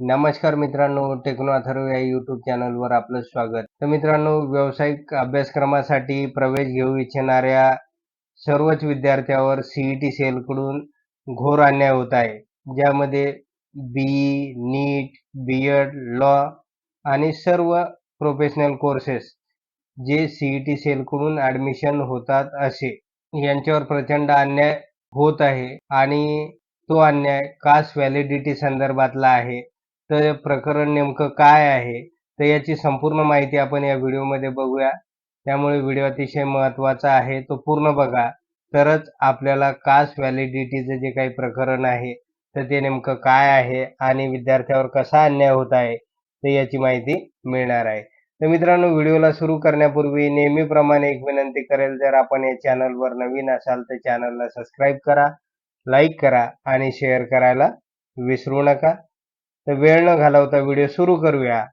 नमस्कार मित्रांनो टेक्नो अथर्व या यूट्यूब चॅनलवर आपलं स्वागत. तर मित्रांनो व्यावसायिक अभ्यासक्रमासाठी प्रवेश घेऊ इच्छिणाऱ्या सर्वच विद्यार्थ्यावर सीईटी सेलकडून घोर अन्याय होत आहे. ज्यामध्ये BE NEET B Ed law आणि सर्व प्रोफेशनल कोर्सेस जे सीईटी सेलकडून ॲडमिशन होतात असे. यांच्यावर प्रचंड अन्याय होत आहे आणि तो अन्याय कास्ट व्हॅलिडिटी संदर्भातला आहे. तर प्रकरण नेमकं काय आहे तर याची संपूर्ण माहिती आपण या व्हिडिओमध्ये बघूया. त्यामुळे व्हिडिओ अतिशय महत्त्वाचा आहे तो पूर्ण बघा. तरच आपल्याला कास्ट व्हॅलिडिटीचं जे काही प्रकरण आहे तर ते नेमकं काय आहे आणि विद्यार्थ्यावर कसा अन्याय होत आहे तर याची माहिती मिळणार आहे. तर मित्रांनो व्हिडिओला सुरू करण्यापूर्वी नेहमीप्रमाणे एक विनंती करेल जर आपण या चॅनलवर नवीन असाल तर चॅनलला सबस्क्राईब करा लाईक करा आणि शेअर करायला विसरू नका. तर वेळ न घालवता व्हिडिओ सुरू करूया.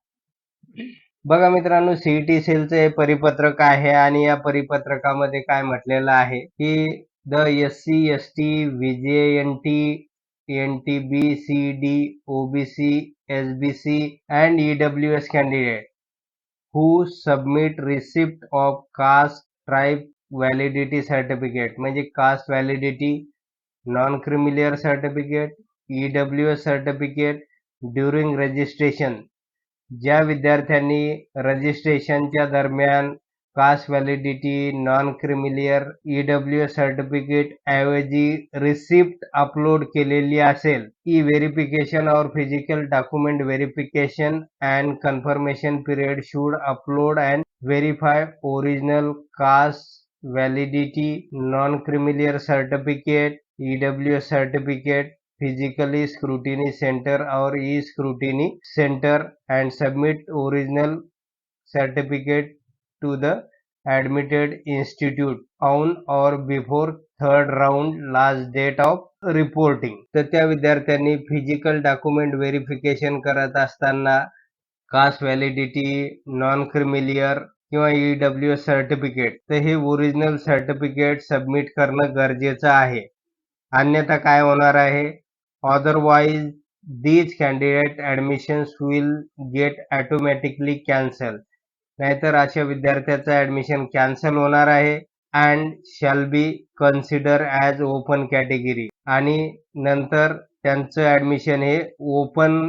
बघा मित्रांनो सीईटी सेलचं हे परिपत्रक आहे आणि या परिपत्रकामध्ये काय म्हटलेलं आहे की the S C S T V N T N T B C D OBC S B C and E W S candidate who submit receipt of caste tribe validity certificate म्हणजे caste validity non creamy layer certificate E W S certificate during registration ज्या विद्यार्थ्यांनी रजिस्ट्रेशनच्या दरम्यान caste validity non creamy layer E W certificate ऐवजी receipt upload केलेली असेल E verification or physical document verification and confirmation period should upload and verify original caste validity non creamy layer certificate E W physically scrutiny centre or E scrutiny centre and submit original certificate to the admitted institute on or before third round last date of reporting तर त्या विद्यार्थ्यांनी physical document verification करत असताना caste validity non creamy layer किंवा E W S certificate तर हे original certificate submit करणं गरजेचं आहे. अन्यथा काय होणार आहे? Otherwise these candidate admissions will get automatically cancelled. नाहीतर अशा विद्यार्थ्याचं ऍडमिशन कॅन्सल होणार आहे and shall be consider as open category आणि नंतर त्यांचं ऍडमिशन हे ओपन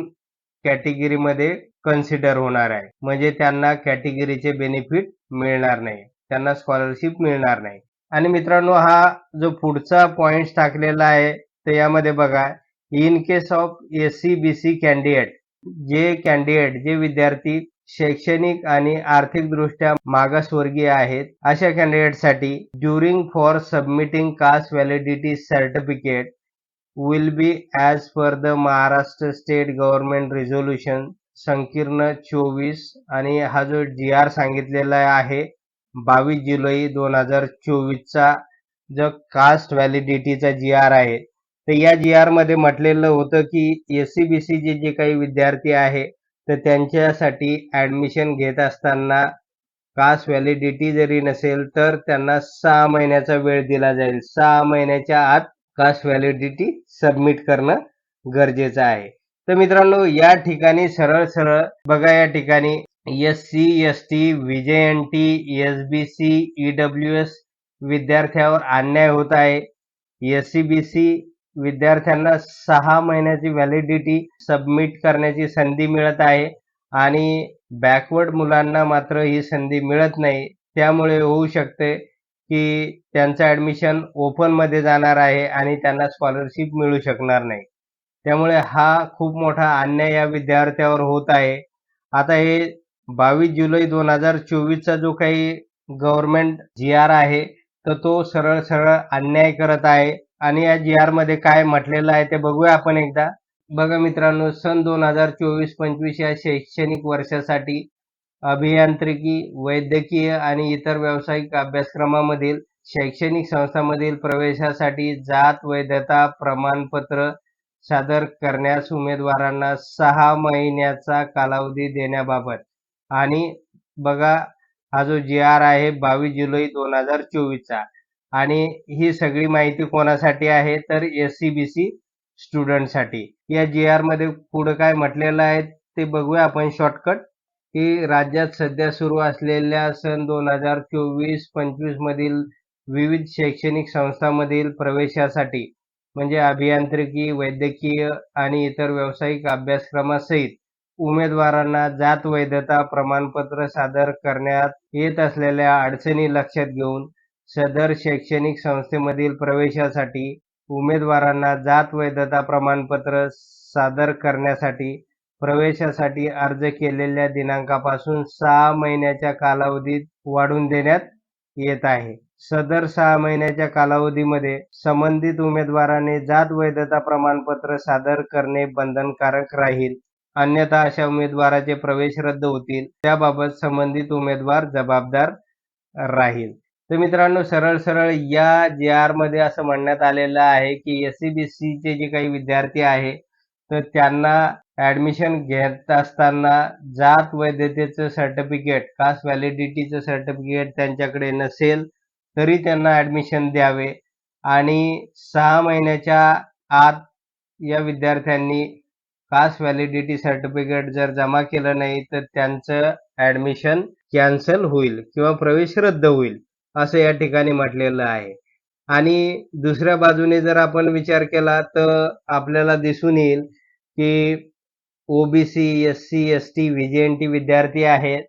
कॅटेगरीमध्ये कन्सिडर होणार आहे. म्हणजे त्यांना कॅटेगरीचे बेनिफिट मिळणार नाही. त्यांना स्कॉलरशिप मिळणार नाही. आणि मित्रांनो हा जो पुढचा पॉइंट टाकलेला आहे तर यामध्ये बघा in case of S C B C candidate जे कॅन्डिडेट जे विद्यार्थी शैक्षणिक आणि आर्थिकदृष्ट्या मागासवर्गीय आहेत अशा कॅन्डिडेटसाठी during for submitting caste validity certificate will be as per the Maharashtra state government resolution संकीर्ण चोवीस आणि हा जो जी आर सांगितलेला आहे बावीस जुलै दोन हजार चोवीसचा जो कास्ट व्हॅलिडिटीचा जी आर आहे तर या जी आरमध्ये म्हटलेलं होतं की एस सी बी सी जे जे काही विद्यार्थी आहे तर त्यांच्यासाठी ऍडमिशन घेत असताना कास्ट व्हॅलिडिटी जरी नसेल तर त्यांना सहा महिन्याचा वेळ दिला जाईल. सहा महिन्याच्या आत कास्ट व्हॅलिडिटी सबमिट करणं गरजेचं आहे. तर मित्रांनो या ठिकाणी सरळ सरळ बघा या ठिकाणी S C S T V J N T S B C E S विद्यार्थ्यावर अन्याय होत आहे. एस सी बी सी विद्यार्थ्यांना सहा महिन्याची व्हॅलिडिटी सबमिट करण्याची संधी मिळत आहे आणि बॅकवर्ड मुलांना मात्र ही संधी मिळत नाही. त्यामुळे होऊ शकते की त्यांचं ॲडमिशन ओपनमध्ये जाणार आहे आणि त्यांना स्कॉलरशिप मिळू शकणार नाही. त्यामुळे हा खूप मोठा अन्याय या विद्यार्थ्यावर होत आहे. आता हे बावीस जुलै दोन हजार चोवीसचा जो काही गव्हर्नमेंट जी आर आहे तर तो सरळ सरळ अन्याय करत आहे. आणि या जी आरमध्ये काय म्हटलेलं आहे ते बघूया आपण एकदा. बघा मित्रांनो सन दोन हजार चोवीस पंचवीस या शैक्षणिक वर्षासाठी अभियांत्रिकी वैद्यकीय आणि इतर व्यावसायिक अभ्यासक्रमामधील शैक्षणिक संस्थांमधील प्रवेशासाठी जात वैधता प्रमाणपत्र सादर करण्यास उमेदवारांना सहा महिन्याचा कालावधी देण्याबाबत. आणि बघा हा जो जी आर आहे बावीस जुलै दोन हजार चोवीसचा. आणि ही सगळी माहिती कोणासाठी आहे? तर एस सी बी सी स्टुडंटसाठी या जी आरमध्ये पुढे काय म्हटलेलं आहे ते बघूया आपण शॉर्टकट की राज्यात सध्या सुरू असलेल्या सन दोन हजार चोवीस पंचवीस मधील विविध शैक्षणिक संस्थांमधील प्रवेशासाठी म्हणजे अभियांत्रिकी वैद्यकीय आणि इतर व्यावसायिक अभ्यासक्रमासहित उमेदवारांना जात वैधता प्रमाणपत्र सादर करण्यात येत असलेल्या अडचणी लक्षात घेऊन सदर शैक्षणिक संस्थेमधील प्रवेशासाठी उमेदवारांना जात वैधता प्रमाणपत्र सादर करण्यासाठी प्रवेशासाठी अर्ज केलेल्या दिनांकापासून सहा महिन्याच्या कालावधीत वाढवून देण्यात येत आहे. सदर सहा महिन्याच्या कालावधीमध्ये संबंधित उमेदवाराने जात वैधता प्रमाणपत्र सादर करणे बंधनकारक राहील. अन्यथा अशा उमेदवाराचे प्रवेश रद्द होतील. त्याबाबत संबंधित उमेदवार जबाबदार राहील. तर मित्रांनो सरळ सरळ या जे आरमध्ये असं म्हणण्यात आलेलं आहे की एस सी बी सीचे जे काही विद्यार्थी आहे तर त्यांना ऍडमिशन घेत असताना जात वैधतेचं सर्टिफिकेट कास्ट व्हॅलिडिटीचं सर्टिफिकेट त्यांच्याकडे नसेल तरी त्यांना ऍडमिशन द्यावे. आणि सहा महिन्याच्या आत या विद्यार्थ्यांनी कास्ट व्हॅलिडिटी सर्टिफिकेट जर जमा केलं नाही तर त्यांचं ऍडमिशन कॅन्सल होईल किंवा प्रवेश रद्द होईल. असं या ठिकाणी म्हटलेलं आहे. आणि दुसऱ्या बाजूने जर आपण विचार केला तर आपल्याला दिसून येईल की OBC S C S T V J N T विद्यार्थी आहेत.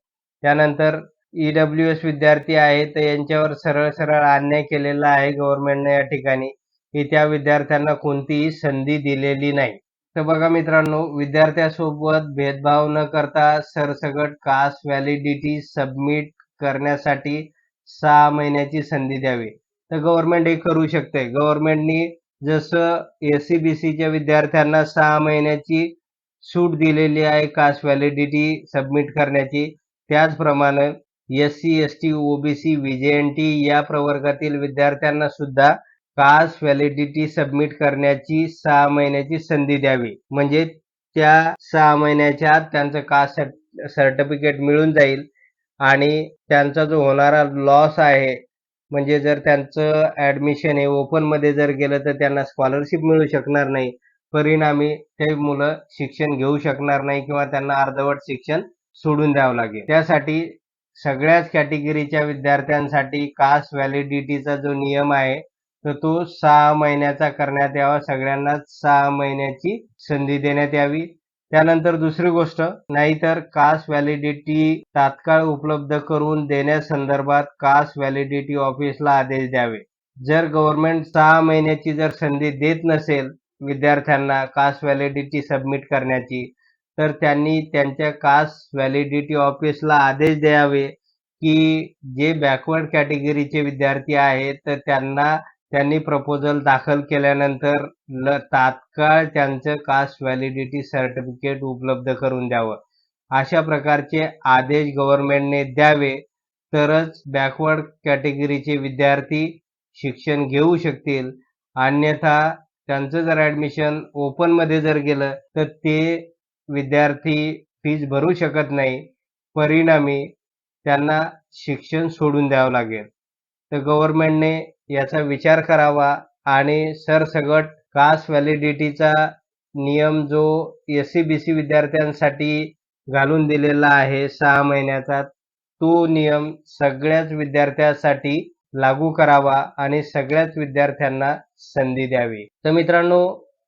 त्यानंतर ई डब्ल्यू एस विद्यार्थी आहेत. तर यांच्यावर सरळ सरळ अन्याय केलेला आहे गव्हर्नमेंटने या ठिकाणी की त्या विद्यार्थ्यांना कोणतीही संधी दिलेली नाही. तर बघा मित्रांनो विद्यार्थ्यासोबत भेदभाव न करता सरसकट कास्ट व्हॅलिडिटी सबमिट करण्यासाठी सहा महिन्याची संधी द्यावी. तर गव्हर्नमेंट हे करू शकते गव्हर्नमेंटनी जसं एस सी बी सीच्या विद्यार्थ्यांना सहा महिन्याची सूट दिलेली आहे कास्ट व्हॅलिडिटी सबमिट करण्याची. त्याचप्रमाणे S C S T OBC V J N T या प्रवर्गातील विद्यार्थ्यांना सुद्धा कास्ट व्हॅलिडिटी सबमिट करण्याची सहा महिन्याची संधी द्यावी. म्हणजे त्या सहा महिन्याच्या आत त्यांचं कास्ट सर्टिफिकेट मिळून जाईल. आणि त्यांचा जो होणारा लॉस आहे म्हणजे जर त्यांचं ऍडमिशन हे ओपनमध्ये जर गेलं तर त्यांना स्कॉलरशिप मिळू शकणार नाही. परिणामी ते मुलं शिक्षण घेऊ शकणार नाही किंवा त्यांना अर्धवट शिक्षण सोडून द्यावं लागेल. त्यासाठी सगळ्याच कॅटेगरीच्या विद्यार्थ्यांसाठी कास्ट व्हॅलिडिटीचा जो नियम आहे तर तो सहा महिन्याचा करण्यात यावा. सगळ्यांनाच सहा महिन्याची संधी देण्यात यावी. त्यानंतर दुसरी गोष्ट नाहीतर कास्ट व्हॅलिडिटी तात्काळ उपलब्ध करून देण्यासंदर्भात कास्ट व्हॅलिडिटी ऑफिसला आदेश द्यावे. जर गव्हर्नमेंट सहा महिन्याची जर संधी देत नसेल विद्यार्थ्यांना कास्ट व्हॅलिडिटी सबमिट करण्याची तर त्यांनी त्यांच्या कास्ट व्हॅलिडिटी ऑफिसला आदेश द्यावे की जे बॅकवर्ड कॅटेगरीचे विद्यार्थी आहेत तर त्यांना त्यांनी प्रपोजल दाखल केल्यानंतर ल तात्काळ त्यांचं कास्ट व्हॅलिडिटी सर्टिफिकेट उपलब्ध करून द्यावं. अशा प्रकारचे आदेश गव्हर्नमेंटने द्यावे तरच बॅकवर्ड कॅटेगरीचे विद्यार्थी शिक्षण घेऊ शकतील. अन्यथा त्यांचं जर ऍडमिशन ओपनमध्ये जर गेलं तर ते विद्यार्थी फीज भरू शकत नाही. परिणामी त्यांना शिक्षण सोडून द्यावं लागेल. तर गव्हर्नमेंटने याचा विचार करावा आणि सरसगट कास्ट व्हॅलिडिटीचा नियम जो एस सी बी सी विद्यार्थ्यांसाठी घालून दिलेला आहे सहा महिन्याचा तो नियम सगळ्याच विद्यार्थ्यांसाठी लागू करावा आणि सगळ्याच विद्यार्थ्यांना संधी द्यावी. तर मित्रांनो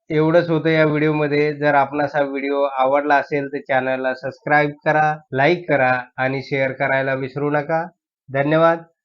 एवढंच होतं या व्हिडिओमध्ये. जर आपणास हा व्हिडिओ आवडला असेल तर चॅनलला सबस्क्राईब करा लाईक करा आणि शेअर करायला विसरू नका. धन्यवाद.